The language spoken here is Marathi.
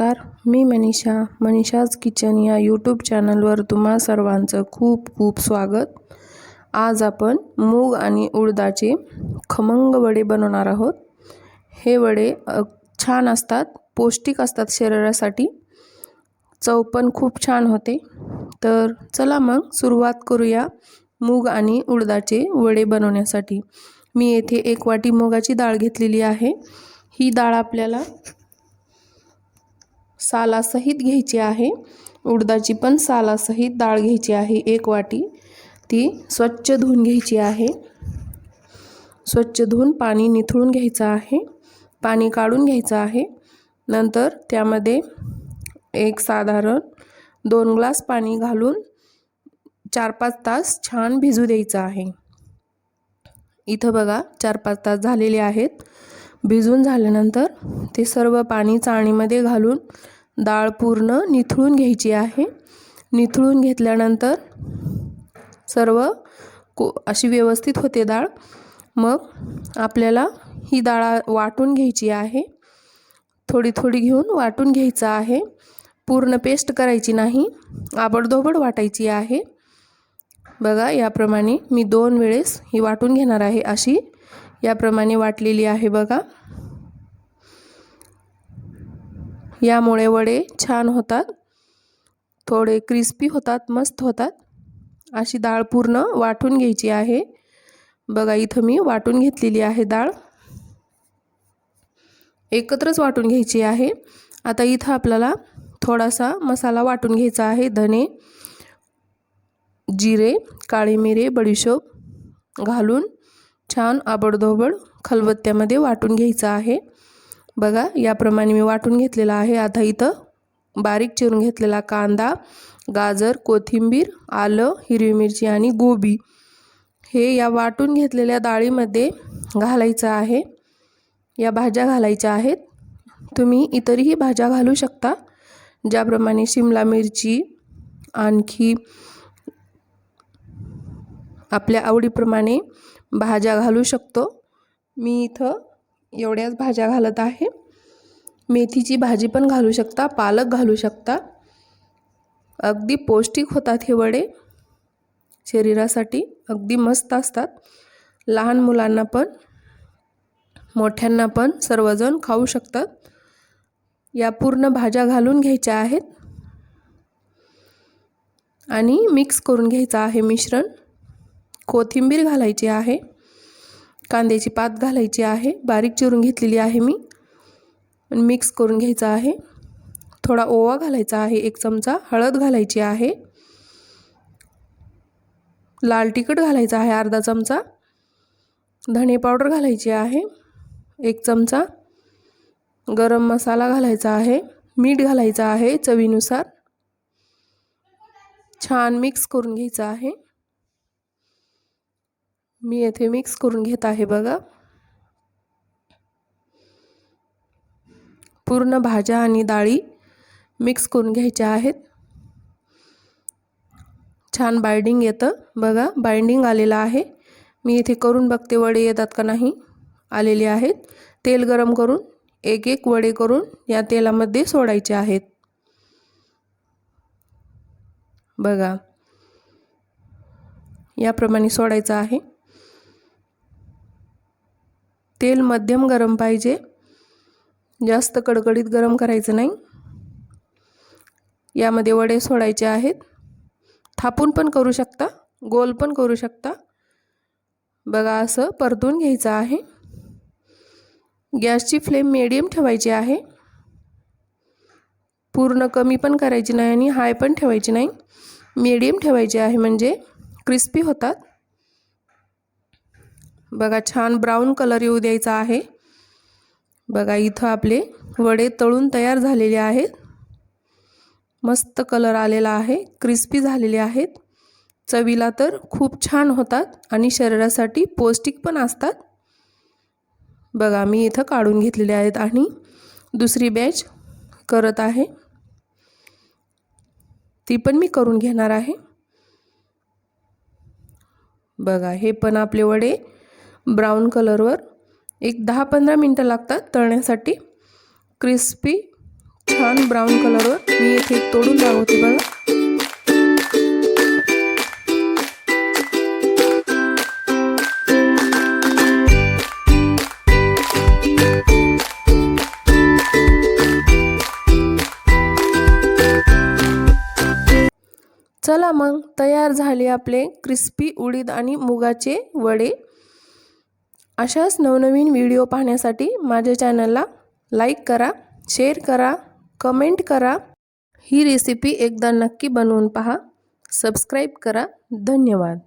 मनीषा मनीषाज किचन या यूट्यूब चॅनलवर तुम्हा सर्वांचं खूप खूप स्वागत. आज आपण मूग आणि उडदाचे खमंग वडे बनवणार आहोत. हे वडे छान असतात पौष्टिक असतात शरीरासाठी. चव पण खूप छान होते. तर चला मग सुरुवात करूया मूग आणि उडदाचे वडे बनवण्यासाठी. मी येथे एक वाटी मुगाची डाळ घेतलेली आहे. ही डाळ आपल्याला सालासहित घ्यायची आहे. उडदाची पण सालासहित डाळ घ्यायची आहे एक वाटी. ती स्वच्छ धुवून घ्यायची आहे. स्वच्छ धुवून पाणी निथळून घ्यायचं आहे. पाणी काढून घ्यायचं आहे. नंतर त्यामध्ये एक साधारण दोन ग्लास पाणी घालून चार पाच तास छान भिजू द्यायचं आहे. इथं बघा चार पाच तास झालेले आहेत. भिजून झाल्यानंतर ते सर्व पाणी चाळणीमध्ये घालून डाळ पूर्ण निथळून घ्यायची आहे. निथळून घेतल्यानंतर सर्व को अशी व्यवस्थित होते डाळ. मग आपल्याला ही डाळ वाटून घ्यायची आहे. थोडी थोडी घेऊन वाटून घ्यायचं आहे. पूर्ण पेस्ट करायची नाही आबडधोबड वाटायची आहे. बघा याप्रमाणे मी दोन वेळेस ही वाटून घेणार आहे अशी याप्रमाणे वाटलेली आहे बघा. यामुळे वडे छान होतात. थोडे क्रिस्पी होतात मस्त होतात. अशी डाळ पूर्ण वाटून घ्यायची आहे. बघा इथं मी वाटून घेतलेली आहे डाळ. एकत्रच वाटून घ्यायची आहे. आता इथं आपल्याला थोडासा मसाला वाटून घ्यायचा आहे. धने जिरे काळी मिरे बडीशोप घालून छान आबडधोबड खलबत्त्यामध्ये वाटून घ्यायचं आहे. बघा याप्रमाणे मी वाटून घेतलेला आहे. आता इथं बारीक चिरून घेतलेला कांदा गाजर कोथिंबीर आलं हिरवी मिरची आणि गोबी. हे या वाटून घेतलेल्या डाळीमध्ये घालायचं आहे. या भाज्या घालायच्या आहेत. तुम्ही इतरही भाज्या घालू शकता ज्याप्रमाणे शिमला मिरची आणखी आपल्या आवडीप्रमाणे भाज्या घालू शकतो. मी इथं एवढ्याच भाज्या घालत आहे. मेथीची भाजी पण घालू शकता पालक घालू शकता. अगदी पौष्टिक होतात हे वडे. शरीरासाठी अगदी मस्त असतात. लहान मुलांना पण मोठ्यांना पण सर्वजण खाऊ शकतात. या पूर्ण भाज्या घालून घ्यायच्या आहेत. आणि मिक्स करून घ्यायचं आहे मिश्रण. कोथिंबीर घालायची आहे. कांद्याची पात घालायची आहे. बारीक चिरून घेतलेली आहे मी. मिक्स करून घ्यायचा आहे. थोडा ओवा घालायचा आहे एक चमचा. हळद घालायची आहे. लाल तिखट घालायचा आहे अर्धा चमचा. धणे पावडर घालायची आहे एक चमचा. गरम मसाला घालायचा आहे. मीठ घालायचं आहे चवीनुसार. छान मिक्स करून घ्यायचं आहे. मी येथे मिक्स करून घेत आहे बघा. पूर्ण भाज्या आणि डाळी मिक्स करून घ्यायच्या आहेत. छान बाइंडिंग येतं. बघा बाइंडिंग आलेलं आहे. मी इथे करून बघते वडे येतात का नाही. आलेले आहेत. तेल गरम करून एक एक वडे करून या तेलामध्ये सोडायचे आहेत. बघा. याप्रमाणे सोडायचं आहे. तेल मध्यम गरम पाहिजे. जास्त कडकडीत गरम करायचं नाही. यामध्ये वडे सोडायचे आहेत. थापून पण करू शकता गोल पण करू शकता. बघा असं परतून घ्यायचं आहे. गॅसची फ्लेम मिडियम ठेवायची आहे. पूर्ण कमी पण करायची नाही आणि हाय पण ठेवायची नाही. मीडियम ठेवायची आहे म्हणजे क्रिस्पी होतात. बघा छान ब्राऊन कलर येऊ द्यायचा आहे. बघा इथं आपले वडे तळून तयार झालेले आहेत. मस्त कलर आलेला आहे क्रिस्पी झालेले आहेत. चवीला तर खूप छान होतात आणि शरीरासाठी पौष्टिक पण असतात. बघा मी इथं काढून घेतलेले आहेत आणि दुसरी बॅच करत आहे. ती पण मी करून घेणार आहे. बघा हे पण आपले वडे ब्राऊन कलरवर एक दहा पंधरा मिनटं लागतात तळण्यासाठी. क्रिस्पी छान ब्राऊन कलरवर. मी येथे तोडून दाखवते बघा. चला मग तयार झाले आपले क्रिस्पी उडीद आणि मुगाचे वडे. अशाच नवनवीन व्हिडिओ पाहण्यासाठी माझ्या चॅनलला लाईक करा शेअर करा कमेंट करा. ही रेसिपी एकदा नक्की बनवून पहा. सबस्क्राईब करा. धन्यवाद.